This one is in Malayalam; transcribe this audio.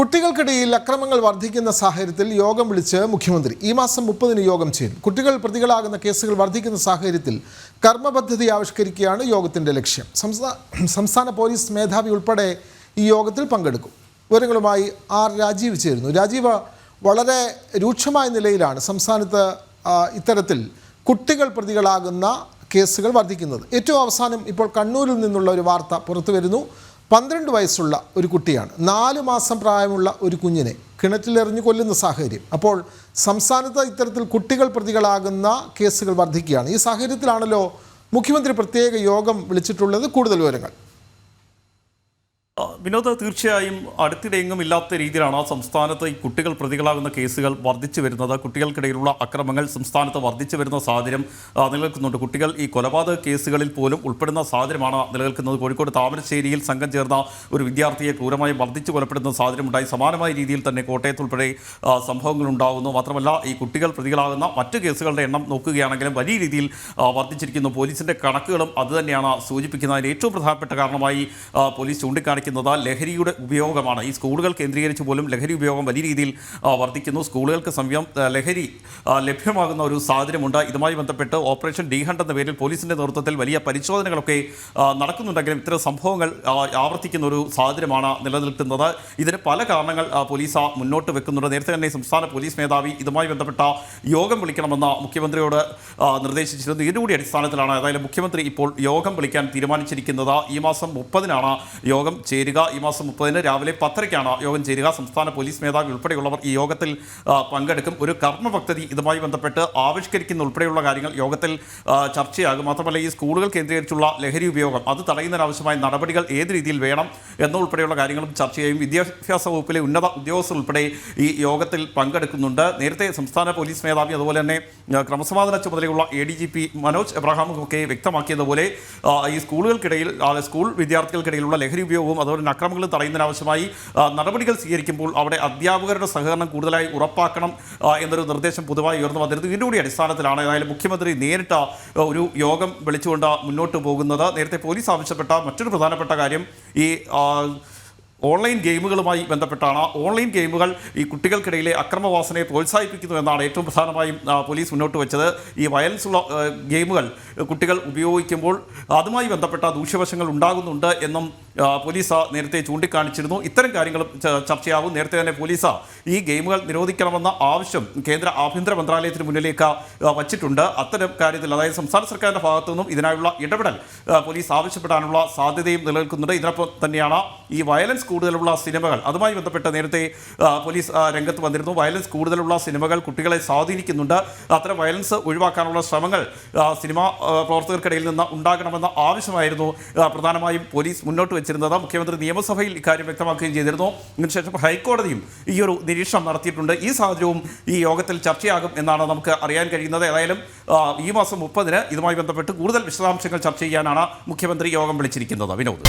കുട്ടികൾക്കിടയിൽ അക്രമങ്ങൾ വർദ്ധിക്കുന്ന സാഹചര്യത്തിൽ യോഗം വിളിച്ച് മുഖ്യമന്ത്രി ഈ മാസം മുപ്പതിന് യോഗം ചേരും. കുട്ടികൾ പ്രതികളാകുന്ന കേസുകൾ വർദ്ധിക്കുന്ന സാഹചര്യത്തിൽ കർമ്മപദ്ധതി ആവിഷ്കരിക്കുകയാണ് യോഗത്തിന്റെ ലക്ഷ്യം. സംസ്ഥാന പോലീസ് മേധാവി ഉൾപ്പെടെ ഈ യോഗത്തിൽ പങ്കെടുക്കും. വിവരങ്ങളുമായി ആർ രാജീവ് ചേരുന്നു. രാജീവ് വളരെ രൂക്ഷമായ നിലയിലാണ് സംസ്ഥാനത്ത് ഇത്തരത്തിൽ കുട്ടികൾ പ്രതികളാകുന്ന കേസുകൾ വർദ്ധിക്കുന്നത്. ഏറ്റവും അവസാനം ഇപ്പോൾ കണ്ണൂരിൽ നിന്നുള്ള ഒരു വാർത്ത പുറത്തു വരുന്നു. പന്ത്രണ്ട് വയസ്സുള്ള ഒരു കുട്ടിയാണ്. നാല് മാസം പ്രായമുള്ള ഒരു കുഞ്ഞിനെ കിണറ്റിലെറിഞ്ഞു കൊല്ലുന്ന സാഹചര്യം. അപ്പോൾ സംസ്ഥാനത്ത് ഇത്തരത്തിൽ കുട്ടികൾ പ്രതികളാകുന്ന കേസുകൾ വർദ്ധിക്കുകയാണ്. ഈ സാഹചര്യത്തിലാണല്ലോ മുഖ്യമന്ത്രി പ്രത്യേക യോഗം വിളിച്ചിട്ടുള്ളത്. കൂടുതൽ വിവരങ്ങൾ. വിനോദ് തീർച്ചയായും അടുത്തിടെയെങ്ങും ഇല്ലാത്ത രീതിയിലാണ് സംസ്ഥാനത്ത് ഈ കുട്ടികൾ പ്രതികളാകുന്ന കേസുകൾ വർദ്ധിച്ചു വരുന്നത്. കുട്ടികൾക്കിടയിലുള്ള അക്രമങ്ങൾ സംസ്ഥാനത്ത് വർദ്ധിച്ചു വരുന്ന സാഹചര്യം നിലനിൽക്കുന്നുണ്ട്. കുട്ടികൾ ഈ കൊലപാതക കേസുകളിൽ പോലും ഉൾപ്പെടുന്ന സാഹചര്യമാണ് നിലനിൽക്കുന്നത്. കോഴിക്കോട് താമരശ്ശേരിയിൽ സംഘം ചേർന്ന ഒരു വിദ്യാർത്ഥിയെ ക്രൂരമായി വർദ്ധിച്ചു കൊലപ്പെടുന്ന സാഹചര്യമുണ്ടായി. സമാനമായ രീതിയിൽ തന്നെ കോട്ടയത്ത് ഉൾപ്പെടെ സംഭവങ്ങൾ ഉണ്ടാകുന്നു. മാത്രമല്ല ഈ കുട്ടികൾ പ്രതികളാകുന്ന മറ്റു കേസുകളുടെ എണ്ണം നോക്കുകയാണെങ്കിലും വലിയ രീതിയിൽ വർദ്ധിച്ചിരിക്കുന്നു. പോലീസിന്റെ കണക്കുകളും അതുതന്നെയാണ് സൂചിപ്പിക്കുന്നത് അതിന് ഏറ്റവും പ്രധാനപ്പെട്ട കാരണമായി പോലീസ് ചൂണ്ടിക്കാണിക്കുന്നത്. ലഹരിയുടെ ഉപയോഗമാണ്. ഈ സ്കൂളുകൾ കേന്ദ്രീകരിച്ച് പോലും ലഹരി ഉപയോഗം വലിയ രീതിയിൽ വർദ്ധിക്കുന്നു. സ്കൂളുകൾക്ക് സമയം ലഹരി ലഭ്യമാകുന്ന ഒരു സാഹചര്യമുണ്ട്. ഇതുമായി ബന്ധപ്പെട്ട് ഓപ്പറേഷൻ ഡി ഹണ്ട് എന്ന പേരിൽ പോലീസിന്റെ നേതൃത്വത്തിൽ വലിയ പരിശോധനകളൊക്കെ നടക്കുന്നുണ്ടെങ്കിലും ഇത്തരം സംഭവങ്ങൾ ആവർത്തിക്കുന്ന ഒരു സാഹചര്യമാണ് നിലനിൽക്കുന്നത്. ഇതിന് പല കാരണങ്ങൾ പോലീസ് മുന്നോട്ട് വെക്കുന്നുണ്ട്. നേരത്തെ തന്നെ സംസ്ഥാന പോലീസ് മേധാവി ഇതുമായി ബന്ധപ്പെട്ട യോഗം വിളിക്കണമെന്ന് മുഖ്യമന്ത്രിയോട് നിർദ്ദേശിച്ചിരുന്നു. ഇതിന്റെ കൂടി അടിസ്ഥാനത്തിലാണ് അതായത് മുഖ്യമന്ത്രി ഇപ്പോൾ യോഗം വിളിക്കാൻ തീരുമാനിച്ചിരിക്കുന്നത്. ഈ മാസം മുപ്പതിനാണ് യോഗം ചേരുക. ഈ മാസം മുപ്പതിന് രാവിലെ പത്തരയ്ക്കാണ് യോഗം ചേരുക. സംസ്ഥാന പോലീസ് മേധാവി ഉൾപ്പെടെയുള്ളവർ ഈ യോഗത്തിൽ പങ്കെടുക്കും. ഒരു കർമ്മ പദ്ധതി ഇതുമായി ബന്ധപ്പെട്ട് ആവിഷ്കരിക്കുന്ന ഉൾപ്പെടെയുള്ള കാര്യങ്ങൾ യോഗത്തിൽ ചർച്ചയാകും. മാത്രമല്ല ഈ സ്കൂളുകൾ കേന്ദ്രീകരിച്ചുള്ള ലഹരി ഉപയോഗം അത് തടയുന്നതിനാവശ്യമായ നടപടികൾ ഏത് രീതിയിൽ വേണം എന്നുൾപ്പെടെയുള്ള കാര്യങ്ങളും ചർച്ച ചെയ്യും. വിദ്യാഭ്യാസ വകുപ്പിലെ ഉന്നത ഉദ്യോഗസ്ഥർ ഉൾപ്പെടെ ഈ യോഗത്തിൽ പങ്കെടുക്കുന്നുണ്ട്. നേരത്തെ സംസ്ഥാന പോലീസ് മേധാവി അതുപോലെ തന്നെ ക്രമസമാധാന ചുമതലയുള്ള A D G P Manoj എബ്രഹാമും ഒക്കെ വ്യക്തമാക്കിയതുപോലെ ഈ സ്കൂളുകൾക്കിടയിൽ സ്കൂൾ വിദ്യാർത്ഥികൾക്കിടയിലുള്ള ലഹരി ഉപയോഗവും അതുപോലെ തന്നെ അക്രമങ്ങളും തടയുന്നതിനാവശ്യമായി നടപടികൾ സ്വീകരിക്കുമ്പോൾ അവിടെ അധ്യാപകരുടെ സഹകരണം കൂടുതലായി ഉറപ്പാക്കണം എന്നൊരു നിർദ്ദേശം പൊതുവായി ഉയർന്നു വന്നിരുന്നു. ഇതിന്റെ കൂടി അടിസ്ഥാനത്തിലാണ് ഏതായാലും മുഖ്യമന്ത്രി നേരിട്ട ഒരു യോഗം വിളിച്ചുകൊണ്ട് മുന്നോട്ട് പോകുന്നത്. നേരത്തെ പോലീസ് ആവശ്യപ്പെട്ട മറ്റൊരു പ്രധാനപ്പെട്ട കാര്യം ഈ ഓൺലൈൻ ഗെയിമുകളുമായി ബന്ധപ്പെട്ടാണ്. ഓൺലൈൻ ഗെയിമുകൾ ഈ കുട്ടികൾക്കിടയിലെ അക്രമവാസനയെ പ്രോത്സാഹിപ്പിക്കുന്നു എന്നാണ് ഏറ്റവും പ്രധാനമായും പോലീസ് മുന്നോട്ട് വെച്ചത്. ഈ വയലൻസ് ഉള്ള ഗെയിമുകൾ കുട്ടികൾ ഉപയോഗിക്കുമ്പോൾ അതുമായി ബന്ധപ്പെട്ട ദൂഷ്യവശങ്ങൾ ഉണ്ടാകുന്നുണ്ട് എന്നും പോലീസ് നേരത്തെ ചൂണ്ടിക്കാണിച്ചിരുന്നു. ഇത്തരം ചർച്ചയാവും ചർച്ചയാകും. നേരത്തെ തന്നെ പോലീസ് ഈ ഗെയിമുകൾ നിരോധിക്കണമെന്ന ആവശ്യം കേന്ദ്ര ആഭ്യന്തര മന്ത്രാലയത്തിന് മുന്നിലേക്ക് വച്ചിട്ടുണ്ട്. അത്തരം കാര്യത്തിൽ അതായത് സംസ്ഥാന സർക്കാരിന്റെ ഭാഗത്തു നിന്നും ഇതിനായുള്ള ഇടപെടൽ പോലീസ് ആവശ്യപ്പെടാനുള്ള സാധ്യതയും നിലനിൽക്കുന്നുണ്ട്. ഇതിനൊപ്പം തന്നെയാണ് ഈ വയലൻസ് കൂടുതലുള്ള സിനിമകൾ അതുമായി ബന്ധപ്പെട്ട് നേരത്തെ പോലീസ് രംഗത്ത് വന്നിരുന്നു. വയലൻസ് കൂടുതലുള്ള സിനിമകൾ കുട്ടികളെ സ്വാധീനിക്കുന്നുണ്ട്. അത്തരം വയലൻസ് ഒഴിവാക്കാനുള്ള ശ്രമങ്ങൾ സിനിമാ പ്രവർത്തകർക്കിടയിൽ നിന്ന് ഉണ്ടാകണമെന്ന ആവശ്യമായിരുന്നു. പ്രധാനമായും പോലീസ് മുന്നോട്ട് വെച്ചിരുന്നത് മുഖ്യമന്ത്രി നിയമസഭയിൽ ഇക്കാര്യം വ്യക്തമാക്കുകയും ചെയ്തിരുന്നു. ഇതിനുശേഷം ഹൈക്കോടതിയും ഈ ഒരു നിരീക്ഷണം നടത്തിയിട്ടുണ്ട്. ഈ സാഹചര്യവും ഈ യോഗത്തിൽ ചർച്ചയാകും എന്നാണ് നമുക്ക് അറിയാൻ കഴിയുന്നത്. ഏതായാലും ഈ മാസം മുപ്പതിന് ഇതുമായി ബന്ധപ്പെട്ട് കൂടുതൽ വിശദാംശങ്ങൾ ചർച്ച ചെയ്യാനാണ് മുഖ്യമന്ത്രി യോഗം വിളിച്ചിരിക്കുന്നത്. വിനോദ്.